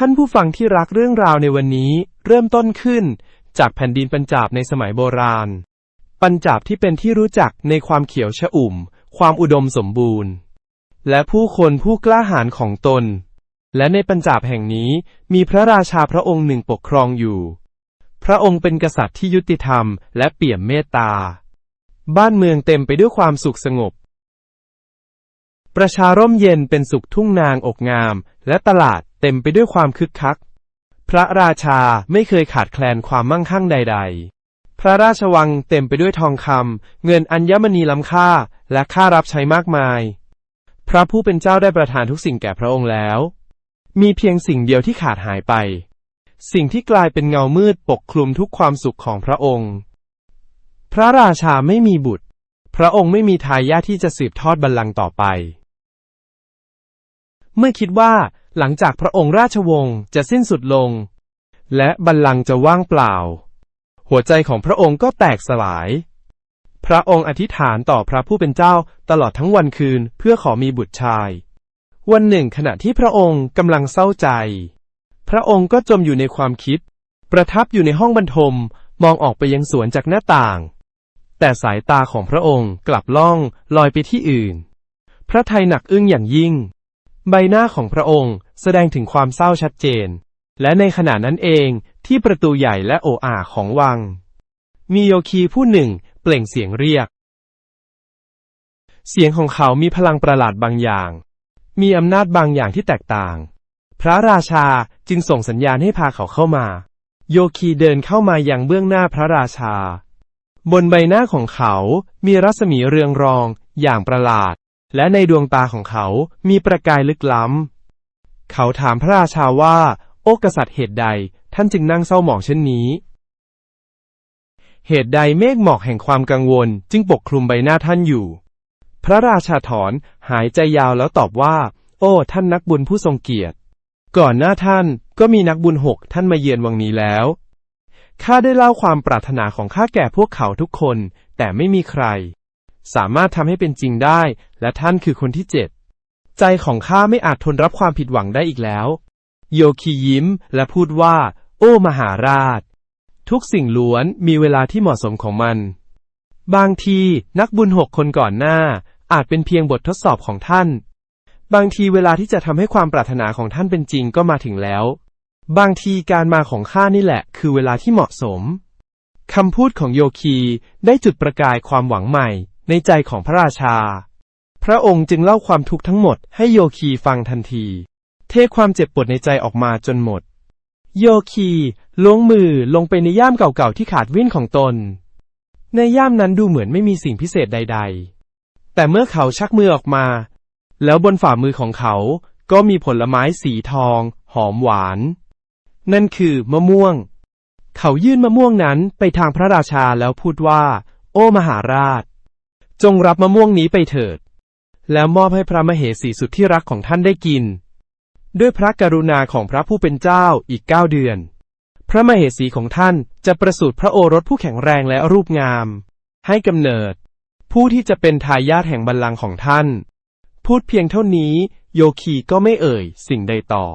ท่านผู้ฟังที่รักเรื่องราวในวันนี้เริ่มต้นขึ้น จากแผ่นดินปัญจาบในสมัยโบราณ ปัญจาบที่เป็นที่รู้จักในความเขียวชอุ่ม ความอุดมสมบูรณ์ และผู้คนผู้กล้าหาญของตน และในปัญจาบแห่งนี้มีพระราชาพระองค์หนึ่งปกครองอยู่ พระองค์เป็นกษัตริย์ที่ยุติธรรมและเปี่ยมเมตตา บ้านเมืองเต็มไปด้วยความสุขสงบประชาร่มเย็นเป็นสุขทุ่งนางอกงาม และตลาด ต็มไปด้วยความคึกคัก พระราชาไม่เคยขาดแคลนความมั่งคั่งใด ๆ พระราชวังเต็มไปด้วยทองคำเงินอัญมณีล้ำค่า และค่ารับใช้มากมาย พระผู้เป็นเจ้าได้ประทานทุกสิ่งแก่พระองค์แล้ว มีเพียงสิ่งเดียวที่ขาดหายไป สิ่งที่กลายเป็นเงามืดปกคลุมทุกความสุขของพระองค์ พระราชาไม่มีบุตร พระองค์ไม่มีทายาทที่จะสืบทอดบัลลังก์ต่อไปเมื่อคิดว่า หลังจากพระองค์ราชวงศ์จะสิ้นสุดลง และบัลลังก์จะว่างเปล่า หัวใจของพระองค์ก็แตกสลาย พระองค์อธิษฐานต่อพระผู้เป็นเจ้าตลอดทั้งวันคืนเพื่อขอมีบุตรชาย วันหนึ่งขณะที่พระองค์กำลังเศร้าใจ พระองค์ก็จมอยู่ในความคิด ประทับอยู่ในห้องบรรทมมองออกไปยังสวนจากหน้าต่าง แต่สายตาของพระองค์กลับล่องลอยไปที่อื่น พระทัยหนักอึ้งอย่างยิ่ง ใบหน้าของพระองค์ แสดงถึงความเศร้าชัดเจน และในขณะนั้นเองที่ประตูใหญ่และโออาของวัง มีโยคีผู้หนึ่งเปล่งเสียงเรียก เสียงของเขามีพลังประหลาดบางอย่าง มีอำนาจบางอย่างที่แตกต่าง พระราชาจึงส่งสัญญาณให้พาเขาเข้ามา โยคีเดินเข้ามาอยังเบื้องหน้าพระราชา บนใบหน้าของเขา มีรัศมีเรืองรอง อย่างประหลาด และในดวงตาของเขามีประกายลึกล้ำ เขาถามพระราชาว่า โอ้กษัตริย์เหตุใดท่านจึงนั่งเศร้าหมองเช่นนี้ เหตุใดเมฆหมอกแห่งความกังวล จึงปกคลุมใบหน้าท่านอยู่ พระราชาถอนหายใจยาวแล้วตอบว่า โอ้ ท่านนักบุญผู้ทรงเกียรติ ก่อนหน้าท่านก็มีนักบุญหกท่านมาเยือนวังนี้แล้ว ข้าได้เล่าความปรารถนาของข้าแก่พวกเขาทุกคน แต่ไม่มีใคร สามารถทำให้เป็นจริงได้ และท่านคือคนที่เจ็ด ใจของข้าไม่อาจทนรับความผิดหวังได้อีกแล้ว โยคียิ้มและพูดว่า โอ้มหาราช ทุกสิ่งล้วนมีเวลาที่เหมาะสมของมัน บางทีนักบุญหกคนก่อนหน้า อาจเป็นเพียงบททดสอบของท่าน บางทีเวลาที่จะทำให้ความปรารถนาของท่านเป็นจริงก็มาถึงแล้ว บางทีการมาของข้านี่แหละ คือเวลาที่เหมาะสมคำพูดของโยคีได้จุดประกายความหวังใหม่ในใจของพระราชา พระองค์จึงเล่าความทุกข์ทั้งหมดให้โยคีฟังทันที เทความเจ็บปวดในใจออกมาจนหมด โยคีลงมือลงไปในย่ามเก่าๆที่ขาดวิ่นของตน ในย่ามนั้นดูเหมือนไม่มีสิ่งพิเศษใด ๆ แต่เมื่อเขาชักมือออกมา แล้วบนฝ่ามือของเขาก็มีผลไม้สีทอง หอมหวาน นั่นคือมะม่วง เขายื่นมะม่วงนั้นไปทางพระราชาแล้วพูดว่า โอ้มหาราช จงรับมะม่วงนี้ไปเถิด แล้วมอบให้พระมเหสีสุดที่รักของท่านได้กิน ด้วยพระกรุณาของพระผู้เป็นเจ้าอีกเก้าเดือน พระมเหสีของท่านจะประสูติพระโอรสผู้แข็งแรงและรูปงาม ให้กำเนิด ผู้ที่จะเป็นทายาทแห่งบัลลังก์ของท่าน พูดเพียงเท่านี้ โยคีก็ไม่เอ่ย สิ่งใดต่อ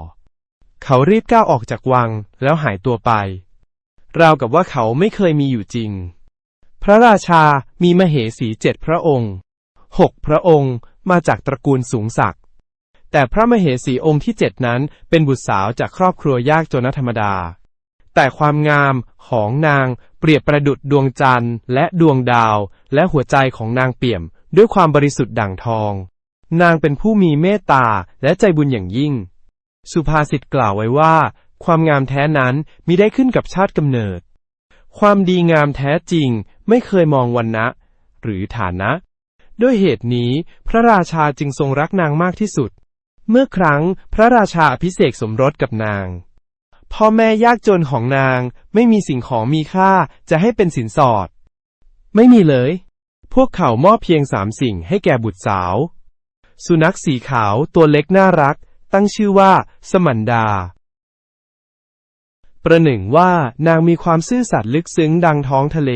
เขารีบก้าวออกจากวังแล้วหายตัวไป ราวกับว่าเขาไม่เคยมีอยู่จริง พระราชามีมเหสีเจ็ดพระองค์หกพระองค์ มาจากตระกูลสูงศักดิ์แต่พระมเหสีองค์ที่เจ็ดนั้นเป็นบุตรสาวจากครอบครัวยากจนธรรมดา แต่ความงามของนางเปรียบประดุดดวงจันทร์ และดวงดาว และหัวใจของนางเปี่ยม ด้วยความบริสุทธิ์ดั่งทอง นางเป็นผู้มีเมตตาและใจบุญอย่างยิ่ง สุภาษิตกล่าวไว้ว่า ความงามแท้นั้นมิได้ขึ้นกับชาติกำเนิด ความดีงามแท้จริงไม่เคยมองวันนะหรือฐานะ ด้วยเหตุนี้ พระราชาจึงทรงรักนางมากที่สุด เมื่อครั้งพระราชาอภิเษกสมรสกับนาง พ่อแม่ยากจนของนางไม่มีสิ่งของมีค่าจะให้เป็นสินสอด ไม่มีเลย พวกเขามอบเพียงสามสิ่งให้แก่บุตรสาว สุนัขสีขาวตัวเล็กน่ารัก ตั้งชื่อว่า สมันดา ประหนึ่งว่านางมีความซื่อสัตย์ลึกซึ้งดังท้องทะเล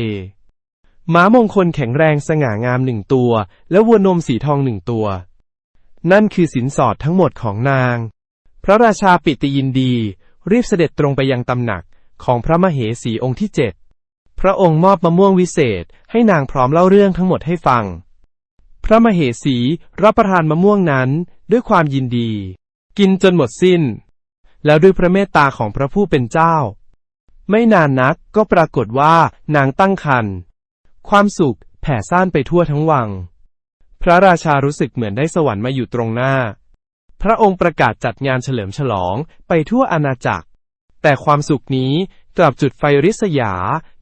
ม้ามงคลแข็งแรงสง่างามหนึ่งตัว และวัวนมสีทองหนึ่งตัว นั่นคือสินสอดทั้งหมดของนาง พระราชาปิติยินดี รีบเสด็จตรงไปยังตำหนักของพระมเหสีองค์ที่เจ็ดพระองค์มอบมะม่วงวิเศษให้นางพร้อมเล่าเรื่องทั้งหมดให้ฟัง พระมเหสีรับประทานมะม่วงนั้นด้วยความยินดี กินจนหมดสิ้น แล้วด้วยพระเมตตาของพระผู้เป็นเจ้า ไม่นานนักก็ปรากฏว่านางตั้งครรภ์ ความสุขแผ่ซ่านไปทั่วทั้งวัง พระราชารู้สึกเหมือนได้สวรรค์มาอยู่ตรงหน้า พระองค์ประกาศจัดงานเฉลิมฉลองไปทั่วอาณาจักร แต่ความสุขนี้กลับจุดไฟริษยา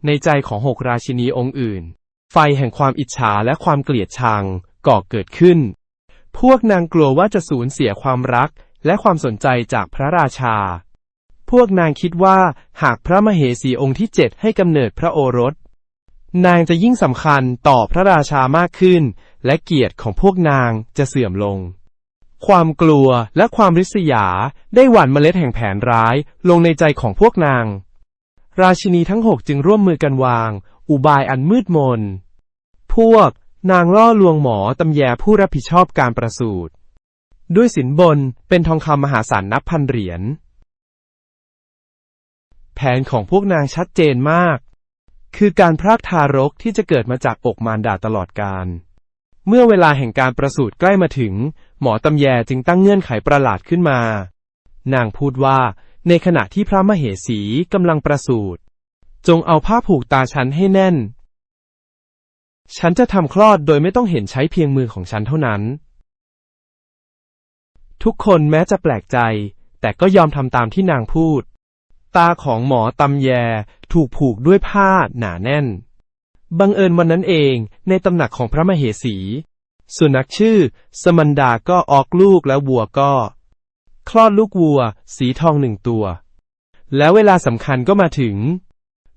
ในใจของหกราชินีองค์อื่น ไฟแห่งความอิจฉาและความเกลียดชังก่อเกิดขึ้น พวกนางกลัวว่าจะสูญเสียความรักและความสนใจจากพระราชา พวกนางคิดว่าหากพระมเหสีองค์ที่เจ็ดให้กำเนิดพระโอรส นางจะยิ่งสำคัญต่อพระราชามากขึ้น และเกียรติของพวกนางจะเสื่อมลง ความกลัวและความริษยาได้หว่านเมล็ดแห่งแผนร้ายลงในใจของพวกนาง ราชินีทั้งหกจึงร่วมมือกันวาง อุบายอันมืดมน พวกนางล่อลวงหมอตำแยผู้รับผิดชอบการประสูติด้วยสินบนเป็นทองคำมหาศาลนับพันเหรียญ แผนของพวกนางชัดเจนมาก คือการพรากทารกที่จะเกิดมาจากอกมารดาตลอดกาลเมื่อเวลาแห่งการประสูติใกล้มาถึง หมอตำแยจึงตั้งเงื่อนไขประหลาดขึ้นมา นางพูดว่า ในขณะที่พระมเหสีกำลังประสูติจงเอาผ้าผูกตาฉันให้แน่น ฉันจะทำคลอดโดยไม่ต้องเห็นใช้เพียงมือของฉันเท่านั้น ทุกคนแม้จะแปลกใจ แต่ก็ยอมทำตามที่นางพูด ตาของหมอตำแยถูกผูกด้วยผ้าหนาแน่น บังเอิญวันนั้นเองในตำหนักของพระมเหสี สุนัขชื่อ สมันดาก็ออกลูกแล้ววัวก็ คลอดลูกวัว สีทองหนึ่งตัว แล้วเวลาสำคัญก็มาถึง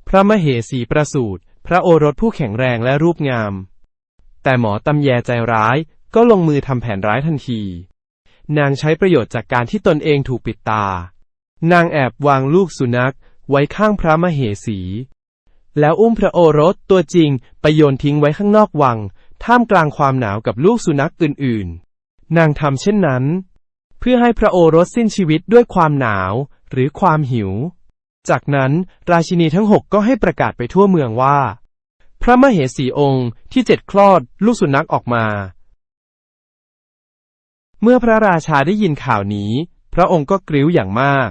พระมเหสีประสูติพระโอรสผู้แข็งแรงและรูปงาม แต่หมอตำแยใจร้ายก็ลงมือทำแผนร้ายทันที นางใช้ประโยชน์จากการที่ตนเองถูกปิดตา นางแอบวางลูกสุนัขไว้ข้างพระมเหสี แล้วอุ้มพระโอรสตัวจริงไปโยนทิ้งไว้ข้างนอกวัง ท่ามกลางความหนาวกับลูกสุนัขอื่นๆ นางทำเช่นนั้น เพื่อให้พระโอรสสิ้นชีวิตด้วยความหนาวหรือความหิว จากนั้นราชินีทั้งหกก็ให้ประกาศไปทั่วเมืองว่า พระมเหสีองค์ที่เจ็ดคลอดลูกสุนัขออกมา เมื่อพระราชาได้ยินข่าวนี้ พระองค์ก็กริ้วอย่างมาก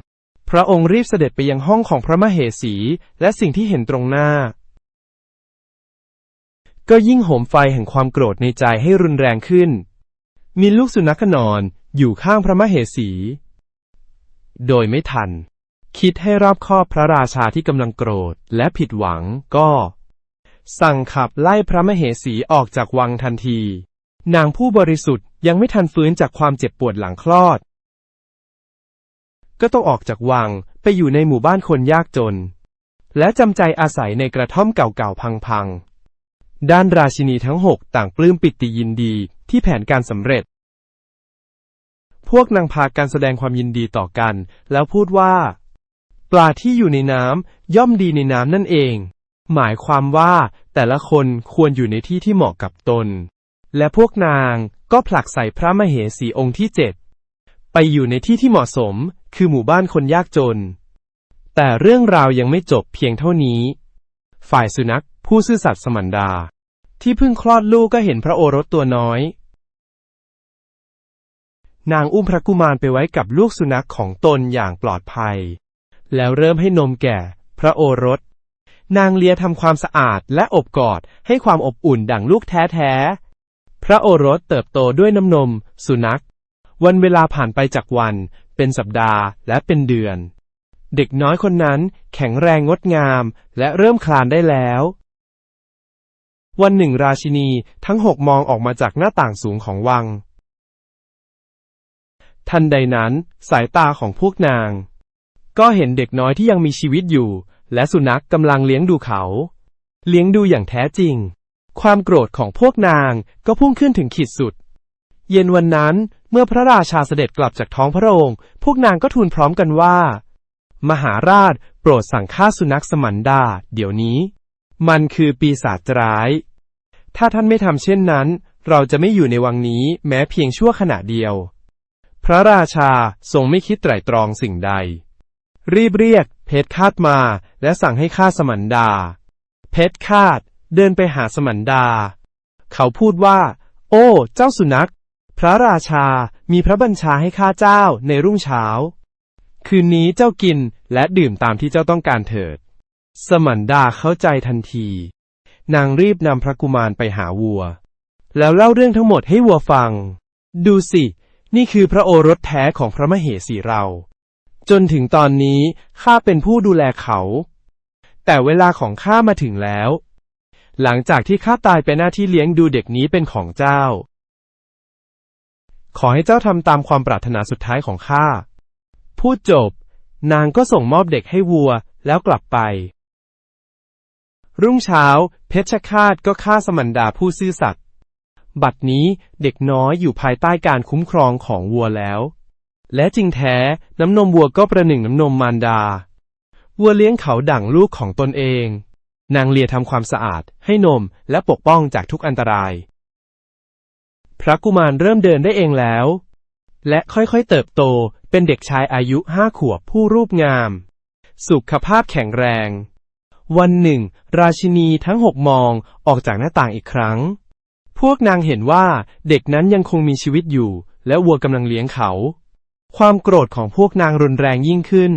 พระองค์รีบเสด็จไปยังห้องของพระมเหสี และสิ่งที่เห็นตรงหน้า ก็ยิ่งโหมไฟแห่งความโกรธในใจให้รุนแรงขึ้น มีลูกสุนัขนอนอยู่ข้างพระมเหสี โดยไม่ทัน คิดให้รอบคอบพระราชาที่กำลังโกรธและผิดหวังก็ สั่งขับไล่พระมเหสีออกจากวังทันที นางผู้บริสุทธิ์ยังไม่ทันฟื้นจากความเจ็บปวดหลังคลอด ก็ต้องออกจากวังไปอยู่ในหมู่บ้านคนยากจน และจำใจอาศัยในกระท่อมเก่าๆพังๆ ด้านราชินีทั้งหกต่างปลื้มปิติยินดีที่แผนการสำเร็จ พวกนางพากันแสดงความยินดีต่อกัน แล้วพูดว่า ปลาที่อยู่ในน้ำย่อมดีในน้ำนั่นเอง หมายความว่าแต่ละคนควรอยู่ในที่ที่เหมาะกับตน และพวกนางก็ผลักใส่พระมเหสีองค์ที่เจ็ดไปอยู่ในที่ที่เหมาะสม คือหมู่บ้านคนยากจน แต่เรื่องราวยังไม่จบเพียงเท่านี้ ฝ่ายสุนัขผู้ซื่อสัตย์สมันดา ที่เพิ่งคลอดลูกก็เห็นพระโอรสตัวน้อย นางอุ้มพระกุมารไปไว้กับลูกสุนัขของตนอย่างปลอดภัย แล้วเริ่มให้นมแก่ พระโอรส นางเลียทำความสะอาดและอบกอดให้ความอบอุ่นดั่งลูกแท้ๆพระโอรสเติบโตด้วยน้ำนม สุนัข วันเวลาผ่านไปจากวัน เป็นสัปดาห์ และเป็นเดือน เด็กน้อยคนนั้นแข็งแรงงดงาม และเริ่มคลานได้แล้ว วันหนึ่งราชินีทั้งหกมองออกมาจากหน้าต่างสูงของวัง ทันใดนั้นสายตาของพวกนาง ก็เห็นเด็กน้อยที่ยังมีชีวิตอยู่ และสุนัขกำลังเลี้ยงดูเขา เลี้ยงดูอย่างแท้จริงความโกรธของพวกนางก็พุ่งขึ้นถึงขีดสุด เย็นวันนั้น เมื่อพระราชาเสด็จกลับจากท้องพระโรง พวกนางก็ทูลพร้อมกันว่า มหาราชโปรดสั่งฆ่าสุนัขสมันดา เดี๋ยวนี้ มันคือปีศาจร้าย ถ้าท่านไม่ทำเช่นนั้น เราจะไม่อยู่ในวังนี้แม้เพียงชั่วขณะเดียว พระราชาทรงไม่คิดไตร่ตรองสิ่งใด รีบเรียก เพชรคาดมา และสั่งให้ฆ่าสมันดา เพชรคาดเดินไปหาสมันดา เขาพูดว่า โอ้ เจ้าสุนัข พระราชามีพระบัญชาให้ข้าเจ้าในรุ่งเช้า คืนนี้เจ้ากินและดื่มตามที่เจ้าต้องการเถิด สมันดาเข้าใจทันที นางรีบนำพระกุมารไปหาวัว แล้วเล่าเรื่องทั้งหมดให้วัวฟัง ดูสิ นี่คือพระโอรสแท้ของพระมเหสีเรา จนถึงตอนนี้ข้าเป็นผู้ดูแลเขา แต่เวลาของข้ามาถึงแล้ว หลังจากที่ข้าตายเป็นหน้าที่เลี้ยงดูเด็กนี้เป็นของเจ้า ขอให้เจ้าทำตามความปรารถนาสุดท้ายของข้า พูดจบ นางก็ส่งมอบเด็กให้วัวแล้วกลับไป รุ่งเช้า เพชฌฆาตก็ฆ่าสมันดาผู้ซื่อสัตย์ บัดนี้เด็กน้อยอยู่ภายใต้การคุ้มครองของวัวแล้ว และจริงแท้น้ำนมวัวก็ประหนึ่งน้ำนมมารดา วัวเลี้ยงเขาดั่งลูกของตนเอง นางเลียทำความสะอาดให้นมและปกป้องจากทุกอันตราย พระกุมารเริ่มเดินได้เองแล้ว และค่อยๆเติบโตเป็นเด็กชายอายุห้าขวบผู้รูปงาม สุขภาพแข็งแรง วันหนึ่ง ราชินีทั้งหกมองออกจากหน้าต่างอีกครั้ง พวกนางเห็นว่าเด็กนั้นยังคงมีชีวิตอยู่ และวัวกำลังเลี้ยงเขา ความโกรธของพวกนางรุนแรงยิ่งขึ้น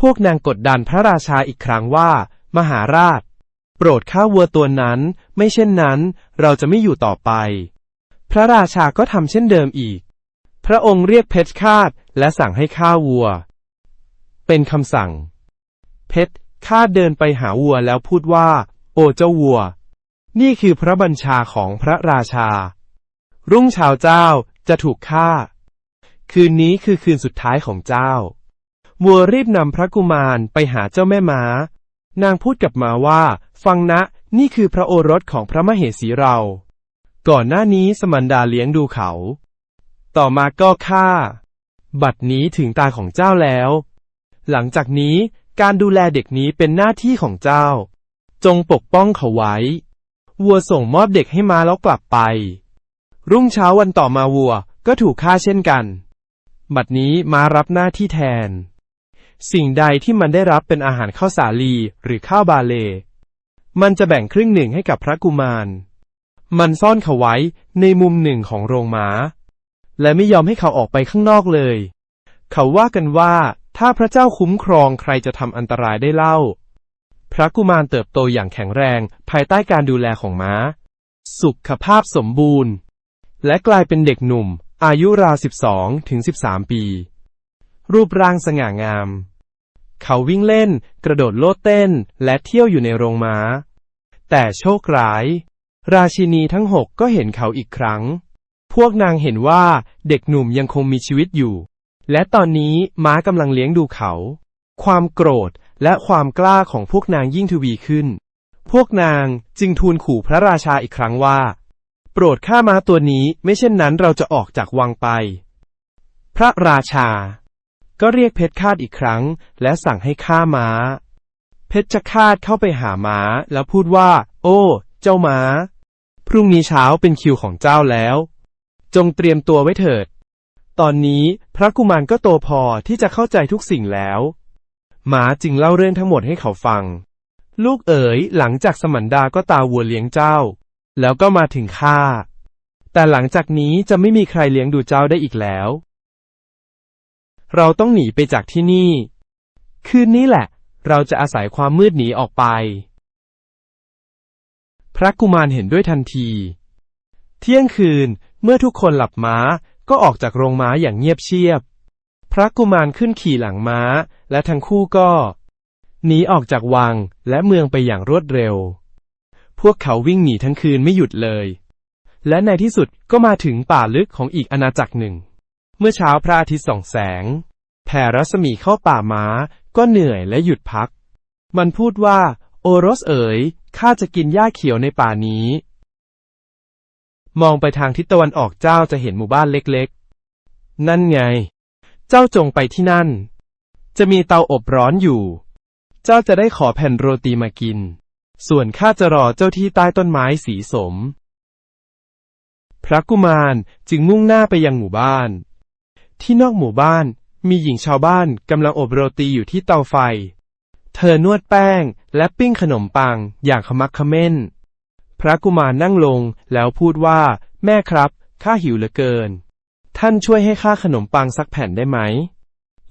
พวกนางกดดันพระราชาอีกครั้งว่า มหาราช โปรดฆ่าวัวตัวนั้น ไม่เช่นนั้น เราจะไม่อยู่ต่อไป พระราชาก็ทำเช่นเดิมอีก พระองค์เรียกเพชรคาดและสั่งให้ฆ่าวัว เป็นคำสั่ง เพชรคาดเดินไปหาวัวแล้วพูดว่า โอ้เจ้าวัว นี่คือพระบัญชาของพระราชา รุ่งเช้าเจ้าจะถูกฆ่า คืนนี้คือคืนสุดท้ายของเจ้า วัวรีบนำพระกุมารไปหาเจ้าแม่ม้า นางพูดกับม้าว่า ฟังนะ นี่คือพระโอรสของพระมเหสีเรา ก่อนหน้านี้สมันดาเลี้ยงดูเขา ต่อมาก็ฆ่า บัดนี้ถึงตาของเจ้าแล้ว หลังจากนี้การดูแลเด็กนี้เป็นหน้าที่ของเจ้า จงปกป้องเขาไว้ วัวส่งมอบเด็กให้มาแล้วกลับไป รุ่งเช้าวันต่อมาวัวก็ถูกฆ่าเช่นกัน บัดนี้มารับหน้าที่แทน สิ่งใดที่มันได้รับเป็นอาหารข้าวสาลีหรือข้าวบาเล มันจะแบ่งครึ่งหนึ่งให้กับพระกุมาร มันซ่อนเขาไว้ในมุมหนึ่งของโรงหมา และไม่ยอมให้เขาออกไปข้างนอกเลย เขาว่ากันว่า ถ้าพระเจ้าคุ้มครองใครจะทำอันตรายได้เล่า พระกุมารเติบโตอย่างแข็งแรงภายใต้การดูแลของม้า สุขภาพสมบูรณ์ และกลายเป็นเด็กหนุ่ม อายุราว12ถึง13 ปี รูปร่างสง่างาม เขาวิ่งเล่น กระโดดโลดเต้น และเที่ยวอยู่ในโรงม้า แต่โชคร้าย ราชินีทั้งหกก็เห็นเขาอีกครั้ง พวกนางเห็นว่าเด็กหนุ่มยังคงมีชีวิตอยู่ และตอนนี้ม้ากำลังเลี้ยงดูเขา ความโกรธและความกล้าของพวกนางยิ่งทวีขึ้น พวกนางจึงทูลขู่พระราชาอีกครั้งว่า โปรดฆ่าม้าตัวนี้ไม่เช่นนั้นเราจะออกจากวังไป พระราชา ก็เรียกเพชรคาดอีกครั้ง และสั่งให้ฆ่าม้า เพชรคาดเข้าไปหาม้าแล้วพูดว่า โอ้ เจ้าม้า พรุ่งนี้เช้าเป็นคิวของเจ้าแล้ว จงเตรียมตัวไว้เถิด ตอนนี้พระกุมารก็โตพอที่จะเข้าใจทุกสิ่งแล้ว หมาจึงเล่าเรื่องทั้งหมดให้เขาฟัง ลูกเอ๋ยหลังจากสมันดาก็ตาวัวเลี้ยงเจ้า แล้วก็มาถึงข้า แต่หลังจากนี้จะไม่มีใครเลี้ยงดูเจ้าได้อีกแล้ว เราต้องหนีไปจากที่นี่ คืนนี้แหละ เราจะอาศัยความมืดหนีออกไป พระกุมารเห็นด้วยทันที เที่ยงคืนเมื่อทุกคนหลับม้าก็ออกจากโรงม้าอย่างเงียบเชียบ พระกุมารขึ้นขี่หลังม้า และทั้งคู่ก็หนีออกจากวังและเมืองไปอย่างรวดเร็ว พวกเขาวิ่งหนีทั้งคืนไม่หยุดเลย และในที่สุดก็มาถึงป่าลึกของอีกอาณาจักรหนึ่ง เมื่อเช้าพระอาทิตย์ส่องแสง แผ่รัศมีเข้าป่าม้า ก็เหนื่อยและหยุดพัก มันพูดว่า โอรสเอ๋ย ข้าจะกินหญ้าเขียวในป่านี้ มองไปทางทิศตะวันออกเจ้าจะเห็นหมู่บ้านเล็กๆ นั่นไง เจ้าจงไปที่นั่น จะมีเตาอบร้อนอยู่ เจ้าจะได้ขอแผ่นโรตีมากิน ส่วนข้าจะรอเจ้าที่ใต้ต้นไม้สีสม พระกุมารจึงมุ่งหน้าไปยังหมู่บ้าน ที่นอกหมู่บ้านมีหญิงชาวบ้านกำลังอบโรตีอยู่ที่เตาไฟ เธอนวดแป้งและปิ้งขนมปังอย่างขมักขม้น พระกุมารนั่งลงแล้วพูดว่า แม่ครับ ข้าหิวเหลือเกิน ท่านช่วยให้ข้าขนมปังสักแผ่นได้ไหม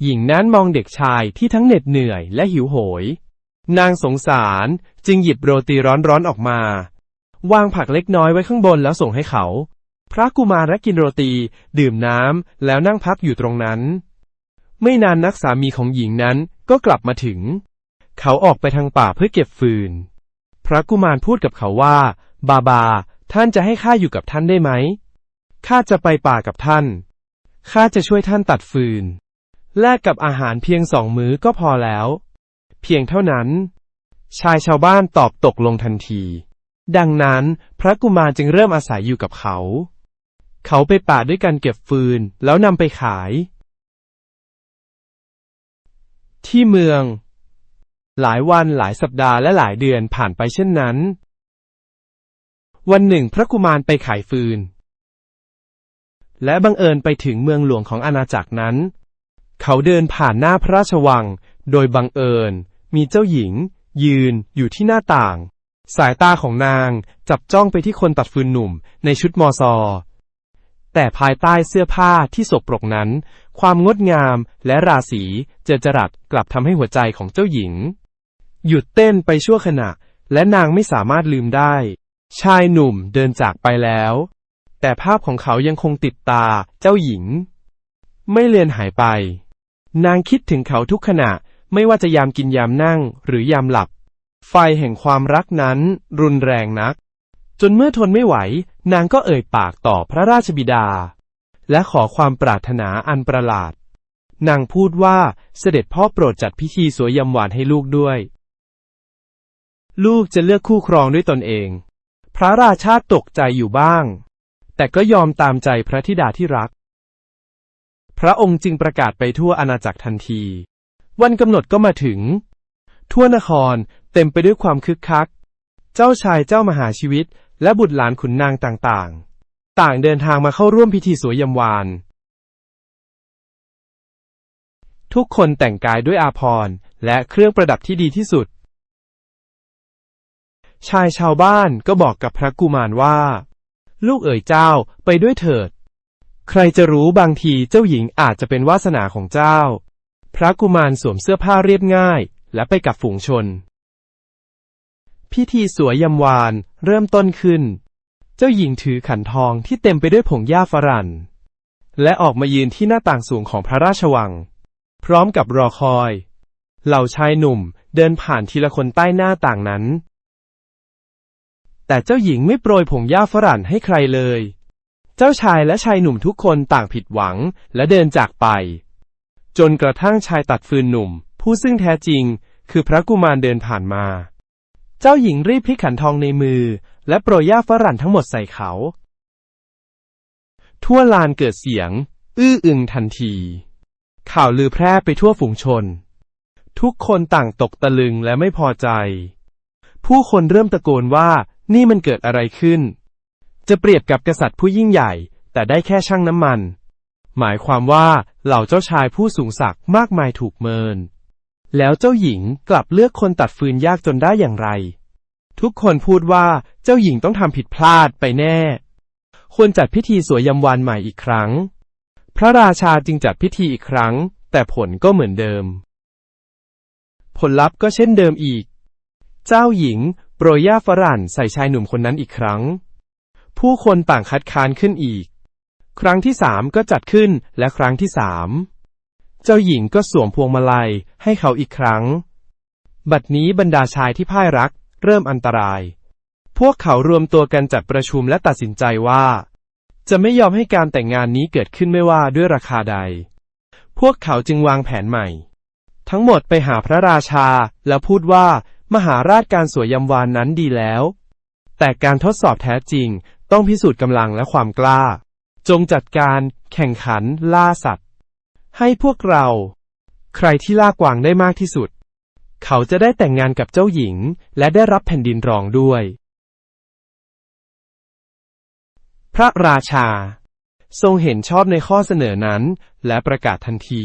หญิงนั้นมองเด็กชายที่ทั้งเหน็ดเหนื่อยและหิวโหย นางสงสารจึงหยิบโรตีร้อนๆออกมา วางผักเล็กน้อยไว้ข้างบนแล้วส่งให้เขา พระกุมารกินโรตีดื่มน้ำแล้วนั่งพักอยู่ตรงนั้น ไม่นานนักสามีของหญิงนั้นก็กลับมาถึง เขาออกไปทางป่าเพื่อเก็บฟืน พระกุมารพูดกับเขาว่า บาบา ท่านจะให้ข้าอยู่กับท่านได้ไหม ข้าจะไปป่ากับท่าน ข้าจะช่วยท่านตัดฟืน แลกกับอาหารเพียงสองมื้อก็พอแล้ว เพียงเท่านั้น ชายชาวบ้านตอบตกลงทันที ดังนั้นพระกุมารจึงเริ่มอาศัยอยู่กับเขา เขาไปป่าด้วยกันเก็บฟืนแล้วนำไปขาย ที่เมือง หลายวันหลายสัปดาห์และหลายเดือนผ่านไปเช่นนั้น วันหนึ่งพระกุมารไปขายฟืน และบังเอิญไปถึงเมืองหลวงของอาณาจักรนั้น เขาเดินผ่านหน้าพระราชวัง โดยบังเอิญ มีเจ้าหญิง ยืนอยู่ที่หน้าต่าง สายตาของนางจับจ้องไปที่คนตัดฟืนหนุ่มในชุดมอซอ แต่ภายใต้เสื้อผ้าที่สกปรกนั้น ความงดงามและราศีเจอจรัสกลับทำให้หัวใจของเจ้าหญิง หยุดเต้นไปชั่วขณะ และนางไม่สามารถลืมได้ ชายหนุ่มเดินจากไปแล้ว แต่ภาพของเขายังคงติดตาเจ้าหญิง ไม่เลือนหายไป นางคิดถึงเขาทุกขณะ ไม่ว่าจะยามกินยามนั่งหรือยามหลับ ไฟแห่งความรักนั้นรุนแรงนัก จนเมื่อทนไม่ไหว นางก็เอ่ยปากต่อพระราชบิดา และขอความปรารถนาอันประหลาดนางพูดว่าเสด็จพ่อโปรดจัดพิธีสวยยำหวานให้ลูกด้วย ลูกจะเลือกคู่ครองด้วยตนเอง พระราชาตกใจอยู่บ้าง แต่ก็ยอมตามใจพระธิดาที่รัก พระองค์จึงประกาศไปทั่วอาณาจักรทันที วันกำหนดก็มาถึง ทั่วนครเต็มไปด้วยความคึกคัก เจ้าชายเจ้ามหาชีวิต และบุตรหลานขุนนางต่างๆ ต่างเดินทางมาเข้าร่วมพิธีสวยยำวาน ทุกคนแต่งกายด้วยอาภรณ์และเครื่องประดับที่ดีที่สุด ชายชาวบ้านก็บอกกับพระกุมารว่า ลูกเอ๋ยเจ้าไปด้วยเถิด ใครจะรู้บางทีเจ้าหญิงอาจจะเป็นวาสนาของเจ้า พระกุมารสวมเสื้อผ้าเรียบง่าย และไปกับฝูงชน พิธีสวยยำวานเริ่มต้นขึ้น เจ้าหญิงถือขันทองที่เต็มไปด้วยผงหญ้าฝรั่นและออกมายืนที่หน้าต่างสูงของพระราชวัง พร้อมกับรอคอย เหล่าชายหนุ่มเดินผ่านทีละคนใต้หน้าต่างนั้น แต่เจ้าหญิงไม่โปรยผงหญ้าฝรั่นให้ใครเลย เจ้าชายและชายหนุ่มทุกคนต่างผิดหวังและเดินจากไป จนกระทั่งชายตัดฟืนหนุ่ม ผู้ซึ่งแท้จริง คือพระกุมารเดินผ่านมา เจ้าหญิงรีบพลิกขันทองในมือ และโปรยหญ้าฝรั่นทั้งหมดใส่เขา ทั่วลานเกิดเสียง อื้ออึงทันที ข่าวลือแพร่ไปทั่วฝูงชน ทุกคนต่างตกตะลึงและไม่พอใจ ผู้คนเริ่มตะโกนว่า นี่มันเกิดอะไรขึ้น จะเปรียบกับกษัตริย์ผู้ยิ่งใหญ่ แต่ได้แค่ช่างน้ำมัน หมายความว่าเหล่าเจ้าชายผู้สูงศักดิ์มากมายถูกเมิน แล้วเจ้าหญิงกลับเลือกคนตัดฟืนยากจนได้อย่างไร ทุกคนพูดว่าเจ้าหญิงต้องทำผิดพลาดไปแน่ ควรจัดพิธีสวยยำวานใหม่อีกครั้ง พระราชาจึงจัดพิธีอีกครั้ง แต่ผลก็เหมือนเดิม ผลลัพธ์ก็เช่นเดิมอีก เจ้าหญิง โปรยหญ้าฝรั่นใส่ชายหนุ่มคนนั้นอีกครั้ง ผู้คนต่างคัดค้านขึ้นอีก ครั้งที่สามก็จัดขึ้นและครั้งที่สามเจ้าหญิงก็สวมพวงมาลัยให้เขาอีกครั้ง บัดนี้บรรดาชายที่พ่ายรัก เริ่มอันตราย พวกเขารวมตัวกันจัดประชุมและตัดสินใจว่า จะไม่ยอมให้การแต่งงานนี้เกิดขึ้นไม่ว่าด้วยราคาใด พวกเขาจึงวางแผนใหม่ ทั้งหมดไปหาพระราชาแล้วพูดว่า มหาราชการสวยยำวานนั้นดีแล้ว แต่การทดสอบแท้จริง ต้องพิสูจน์กำลังและความกล้า จงจัดการแข่งขันล่าสัตว์ ให้พวกเรา ใครที่ล่ากวางได้มากที่สุด เขาจะได้แต่งงานกับเจ้าหญิง และได้รับแผ่นดินรองด้วย พระราชา ทรงเห็นชอบในข้อเสนอนั้น และประกาศทันที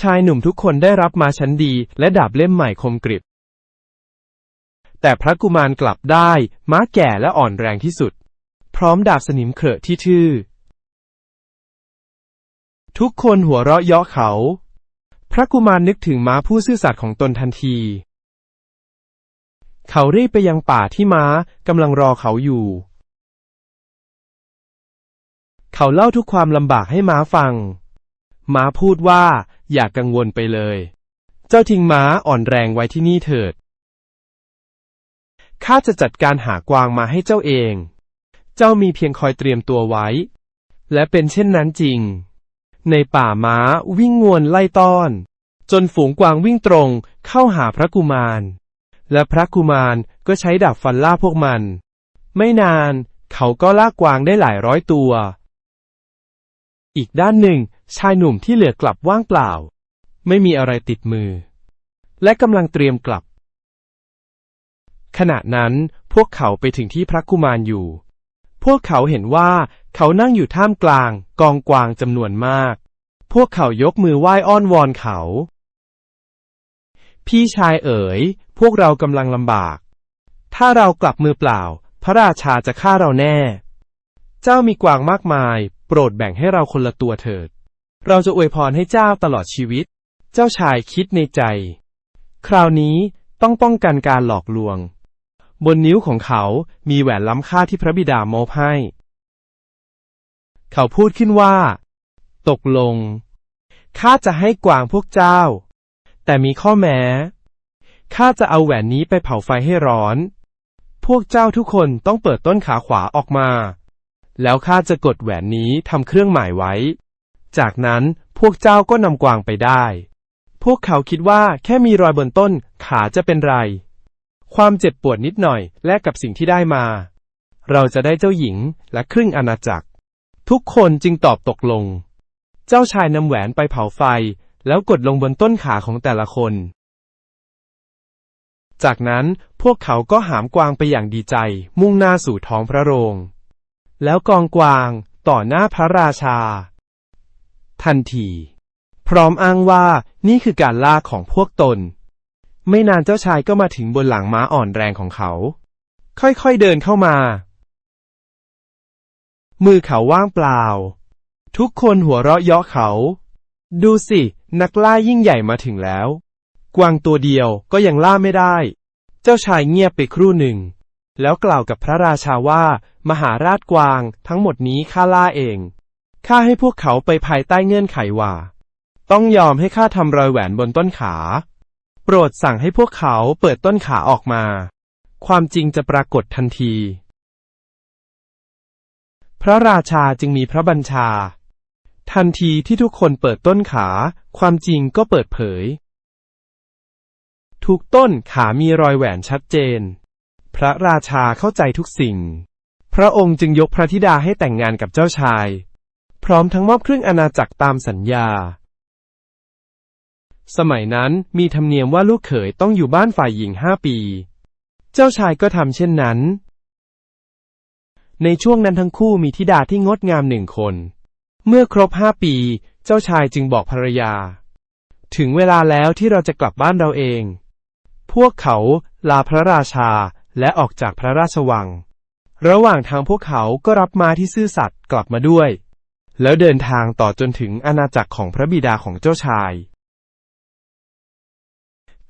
ชายหนุ่มทุกคนได้รับมาชั้นดีและดาบเล่มใหม่คมกริบ แต่พระกุมารกลับได้ ม้าแก่และอ่อนแรงที่สุด พร้อมดาบสนิมเขอะที่ทื่อ ทุกคนหัวเราะเยาะเขา พระกุมารนึกถึงม้าผู้ซื่อสัตย์ของตนทันที เขารีบไปยังป่าที่ม้ากำลังรอเขาอยู่ เขาเล่าทุกความลำบากให้ม้าฟัง ม้าพูดว่าอย่ากกังวลไปเลย เจ้าทิ้งม้าอ่อนแรงไว้ที่นี่เถิด ข้าจะจัดการหากวางมาให้เจ้าเอง เจ้ามีเพียงคอยเตรียมตัวไว้ และเป็นเช่นนั้นจริง ในป่าม้าวิ่งงวนไล่ต้อน จนฝูงกวางวิ่งตรงเข้าหาพระกุมาร และพระกุมารก็ใช้ดาบฟันล่าพวกมัน ไม่นานเขาก็ล่ากวางได้หลายร้อยตัว อีกด้านหนึ่ง ชายหนุ่มที่เหลือกลับว่างเปล่า ไม่มีอะไรติดมือ และกำลังเตรียมกลับ ขณะนั้นพวกเขาไปถึงที่พระกุมารอยู่ พวกเขาเห็นว่าเขานั่งอยู่ท่ามกลางกองกวางจำนวนมาก พวกเขายกมือไหว้อ้อนวอนเขา พี่ชายเอ๋ย พวกเรากำลังลำบาก ถ้าเรากลับมือเปล่า พระราชาจะฆ่าเราแน่ เจ้ามีกวางมากมาย โปรดแบ่งให้เราคนละตัวเถิด เราจะอวยพรให้เจ้าตลอดชีวิต เจ้าชายคิดในใจ คราวนี้ต้องป้องกันการหลอกลวง บนนิ้วของเขามีแหวนล้ำค่าที่พระบิดามอบให้ เขาพูดขึ้นว่า ตกลง ข้าจะให้กวางพวกเจ้า แต่มีข้อแม้ ข้าจะเอาแหวนนี้ไปเผาไฟให้ร้อน พวกเจ้าทุกคนต้องเปิดต้นขาขวาออกมา แล้วข้าจะกดแหวนนี้ทำเครื่องหมายไว้ จากนั้นพวกเจ้าก็นำกวางไปได้ พวกเขาคิดว่าแค่มีรอยบนต้นขาจะเป็นไร ความเจ็บปวดนิดหน่อย แลกกับสิ่งที่ได้มา เราจะได้เจ้าหญิงและครึ่งอาณาจักร ทุกคนจึงตอบตกลง เจ้าชายนำแหวนไปเผาไฟ แล้วกดลงบนต้นขาของแต่ละคน จากนั้นพวกเขาก็หามกวางไปอย่างดีใจ มุ่งหน้าสู่ท้องพระโรง แล้วกองกวางต่อหน้าพระราชา ทันที พร้อมอ้างว่านี่คือการล่าของพวกตน ไม่นานเจ้าชายก็มาถึงบนหลังม้าอ่อนแรงของเขา ค่อยๆเดินเข้ามา มือเขาว่างเปล่า ทุกคนหัวเราะเยาะเขา ดูสิ นักล่ายิ่งใหญ่มาถึงแล้ว กวางตัวเดียวก็ยังล่าไม่ได้ เจ้าชายเงียบไปครู่หนึ่ง แล้วกล่าวกับพระราชาว่า มหาราชกวางทั้งหมดนี้ข้าล่าเองข้าให้พวกเขาไปภายใต้เงื่อนไขว่า ต้องยอมให้ข้าทำรอยแหวนบนต้นขา โปรดสั่งให้พวกเขาเปิดต้นขาออกมา ความจริงจะปรากฏทันที พระราชาจึงมีพระบัญชา ทันทีที่ทุกคนเปิดต้นขา ความจริงก็เปิดเผย ทุกต้นขามีรอยแหวนชัดเจน พระราชาเข้าใจทุกสิ่ง พระองค์จึงยกพระธิดาให้แต่งงานกับเจ้าชาย พร้อมทั้งมอบเครื่องอาณาจักรตามสัญญา สมัยนั้นมีธรรมเนียมว่าลูกเขยต้องอยู่บ้านฝ่ายหญิงห้าปี เจ้าชายก็ทำเช่นนั้น ในช่วงนั้นทั้งคู่มีธิดาที่งดงามหนึ่งคน เมื่อครบห้าปี เจ้าชายจึงบอกภรรยา ถึงเวลาแล้วที่เราจะกลับบ้านเราเอง พวกเขาลาพระราชาและออกจากพระราชวัง ระหว่างทางพวกเขาก็รับมาที่ซื่อสัตย์กลับมาด้วย แล้วเดินทางต่อจนถึงอาณาจักรของพระบิดาของเจ้าชาย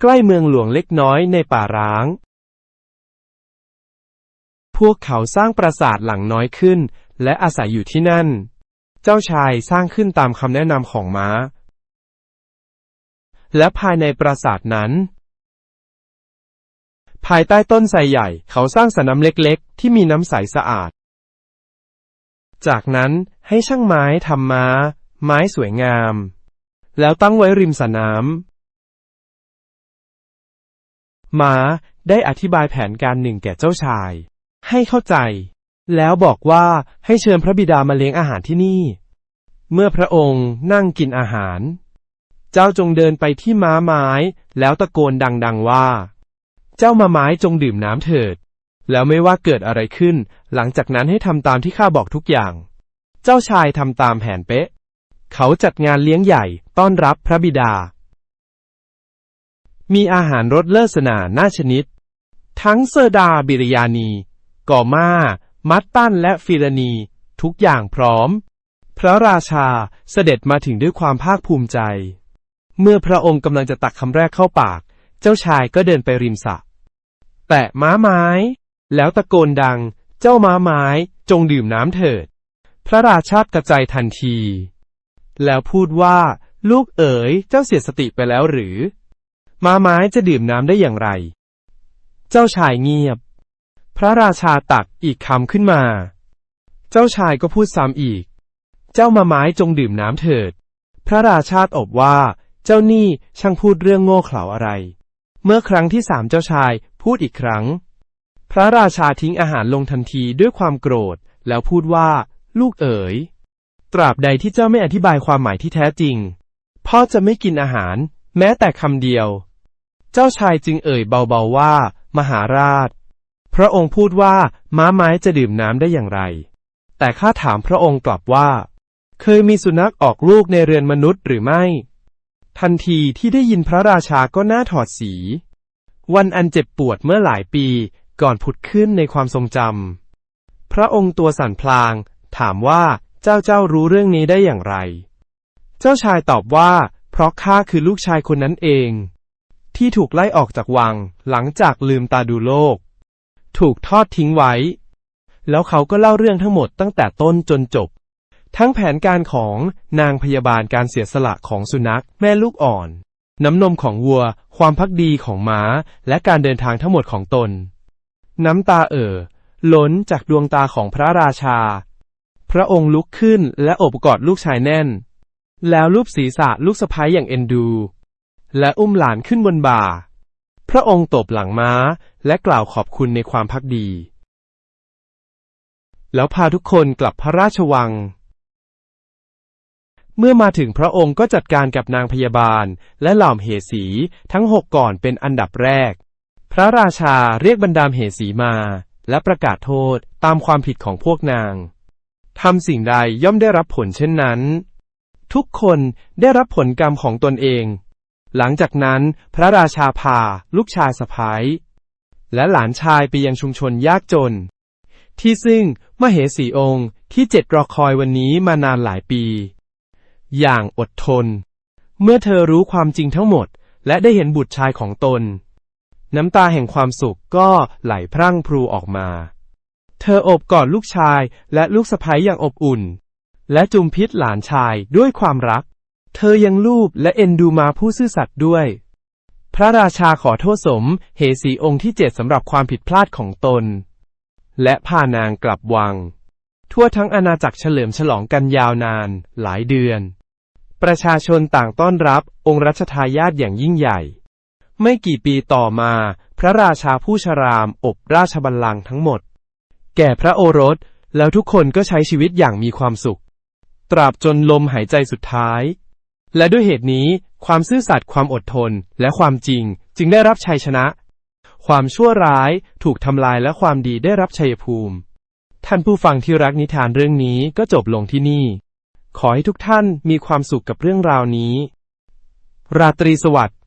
ใกล้เมืองหลวงเล็กน้อยในป่าร้าง พวกเขาสร้างปราสาทหลังน้อยขึ้น และอาศัยอยู่ที่นั่น เจ้าชายสร้างขึ้นตามคำแนะนำของม้า และภายในปราสาทนั้น ภายใต้ต้นไทรใหญ่เขาสร้างสระน้ำเล็กๆ ที่มีน้ำใสสะอาด จากนั้นให้ช่างไม้ทำม้า ไม้สวยงาม แล้วตั้งไว้ริมสระน้ำ ม้าได้อธิบายแผนการหนึ่งแก่เจ้าชาย ให้เข้าใจ แล้วบอกว่าให้เชิญพระบิดามาเลี้ยงอาหารที่นี่ เมื่อพระองค์นั่งกินอาหาร เจ้าจงเดินไปที่ม้าไม้ แล้วตะโกนดังๆว่า เจ้ามาไม้จงดื่มน้ำเถิด แล้วไม่ว่าเกิดอะไรขึ้น หลังจากนั้นให้ทำตามที่ข้าบอกทุกอย่าง เจ้าชายทำตามแผนเป๊ะ เขาจัดงานเลี้ยงใหญ่ต้อนรับพระบิดา มีอาหารรสเลิศสนาน่าชนิด ทั้งเซอร์ดาบิริยานี กอมามัตตันและฟิรณีทุกอย่างพร้อม พระราชาเสด็จมาถึงด้วยความภาคภูมิใจ เมื่อพระองค์กำลังจะตักคำแรกเข้าปาก เจ้าชายก็เดินไปริมสระแตะม้าไม้ แล้วตะโกนดัง เจ้าม้าไม้จงดื่มน้ำเถิด พระราชากระจายทันที แล้วพูดว่า ลูกเอ๋ยเจ้าเสียสติไปแล้วหรือ ม้าไม้จะดื่มน้ำได้อย่างไร เจ้าชายเงียบ พระราชาตักอีกคำขึ้นมา เจ้าชายก็พูดซ้ำอีก เจ้ามาไม้จงดื่มน้ำเถิด พระราชาตอบว่า เจ้านี่ช่างพูดเรื่องโง่เขลาอะไร เมื่อครั้งที่สามเจ้าชายพูดอีกครั้ง พระราชาทิ้งอาหารลงทันทีด้วยความโกรธ แล้วพูดว่า ลูกเอ๋ย ตราบใดที่เจ้าไม่อธิบายความหมายที่แท้จริง พ่อจะไม่กินอาหาร แม้แต่คำเดียว เจ้าชายจึงเอ่ยเบาๆว่า มหาราช พระองค์พูดว่าม้าไม้จะดื่มน้ำได้อย่างไร แต่ข้าถามพระองค์กลับว่า เคยมีสุนัขออกลูกในเรือนมนุษย์หรือไม่ ทันทีที่ได้ยินพระราชาก็หน้าถอดสี วันอันเจ็บปวดเมื่อหลายปีก่อนผุดขึ้นในความทรงจำพระองค์ตัวสั่นพลาง ถามว่าเจ้าเจ้ารู้เรื่องนี้ได้อย่างไร เจ้าชายตอบว่า เพราะข้าคือลูกชายคนนั้นเอง ที่ถูกไล่ออกจากวัง หลังจากลืมตาดูโลก ถูกทอดทิ้งไว้ แล้วเขาก็เล่าเรื่องทั้งหมดตั้งแต่ต้นจนจบ ทั้งแผนการของนางพยาบาลการเสียสละของสุนัขแม่ลูกอ่อน น้ำนมของวัว ความพักดีของม้า และการเดินทางทั้งหมดของตน น้ำตาเอ่อล้นจากดวงตาของพระราชา พระองค์ลุกขึ้นและโอบกอดลูกชายแน่น แล้วลูบศีรษะลูกสะพ้ยอย่างเอ็นดู และอุ้มหลานขึ้นบนบ่า พระองค์ตบหลังม้า และกล่าวขอบคุณในความพักดี แล้วพาทุกคนกลับพระราชวัง เมื่อมาถึงพระองค์ก็จัดการกับนางพยาบาล และเหล่าเหสีทั้งหกก่อนเป็นอันดับแรก พระราชาเรียกบรรดาเหสีมา และประกาศโทษตามความผิดของพวกนางทำสิ่งใดย่อมได้รับผลเช่นนั้น ทุกคนได้รับผลกรรมของตนเอง หลังจากนั้นพระราชาพาลูกชายสะพ้ายและหลานชายไปยังชุมชนยากจน ที่ซึ่งมเหสีองค์ที่เจ็ดรอคอยวันนี้มานานหลายปี อย่างอดทน เมื่อเธอรู้ความจริงทั้งหมด และได้เห็นบุตรชายของตน น้ำตาแห่งความสุขก็ไหลพรั่งพรูออกมา เธออบกอดลูกชายและลูกสะใภ้อย่างอบอุ่น และจุมพิษหลานชายด้วยความรัก เธอยังลูบและเอ็นดูมาผู้ซื่อสัตย์ด้วย พระราชาขอโทษสมเหสีองค์ที่เจ็ดสำหรับความผิดพลาดของตน และพานางกลับวัง ทั่วทั้งอาณาจักรเฉลิมฉลองกันยาวนาน หลายเดือน ประชาชนต่างต้อนรับองค์รัชทายาทอย่างยิ่งใหญ่ ไม่กี่ปีต่อมา พระราชาผู้ชรามอบราชบัลลังก์ทั้งหมด แก่พระโอรสแล้วทุกคนก็ใช้ชีวิตอย่างมีความสุข ตราบจนลมหายใจสุดท้าย และด้วยเหตุนี้ ความซื่อสัตย์ความอดทน และความจริงจึงได้รับชัยชนะ ความชั่วร้ายถูกทำลายและความดีได้รับชัยภูมิ ท่านผู้ฟังที่รักนิทานเรื่องนี้ก็จบลงที่นี่ ขอให้ทุกท่านมีความสุขกับเรื่องราวนี้ ราตรีสวัสดิ์